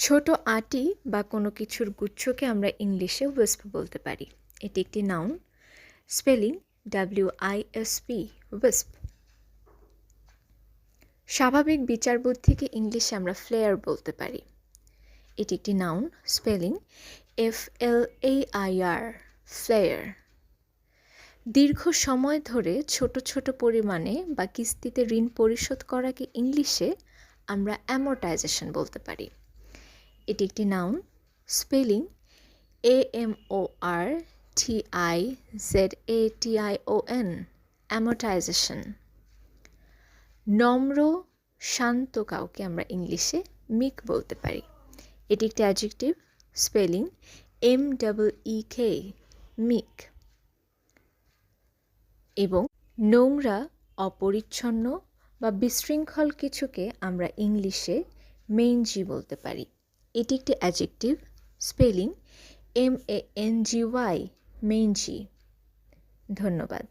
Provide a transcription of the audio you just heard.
ছোট আঁটি বা কোনো কিছুর গুচ্ছকে আমরা ইংলিশে ওয়েস্প বলতে পারি। এটি একটি noun spelling W I S P wisp স্বাভাবিক বিচার বুদ্ধিকে ইংলিশে আমরা ফ্লেয়ার বলতে পারি। এটি একটি noun spelling F L A I R flair দীর্ঘ সময় ধরে ছোট ছোট পরিমাণে বা কিস্তিতে ঋণ পরিশোধ করাকে ইংলিশে আমরা অ্যামোর্টাইজেশন বলতে পারি। এটি একটি noun spelling A M O R T I Z A T I O N amortization নম্র, শান্ত কাউকে আমরা ইংলিশে মিক বলতে পারি। এটি একটি adjective spelling M double E K meek এবং নোংরা, অপরিচ্ছন্ন বা বিশৃঙ্খল কিছুকে আমরা ইংলিশে মেইনজি বলতে পারি। এটি একটি adjective spelling M A N G Y mangy ধন্যবাদ।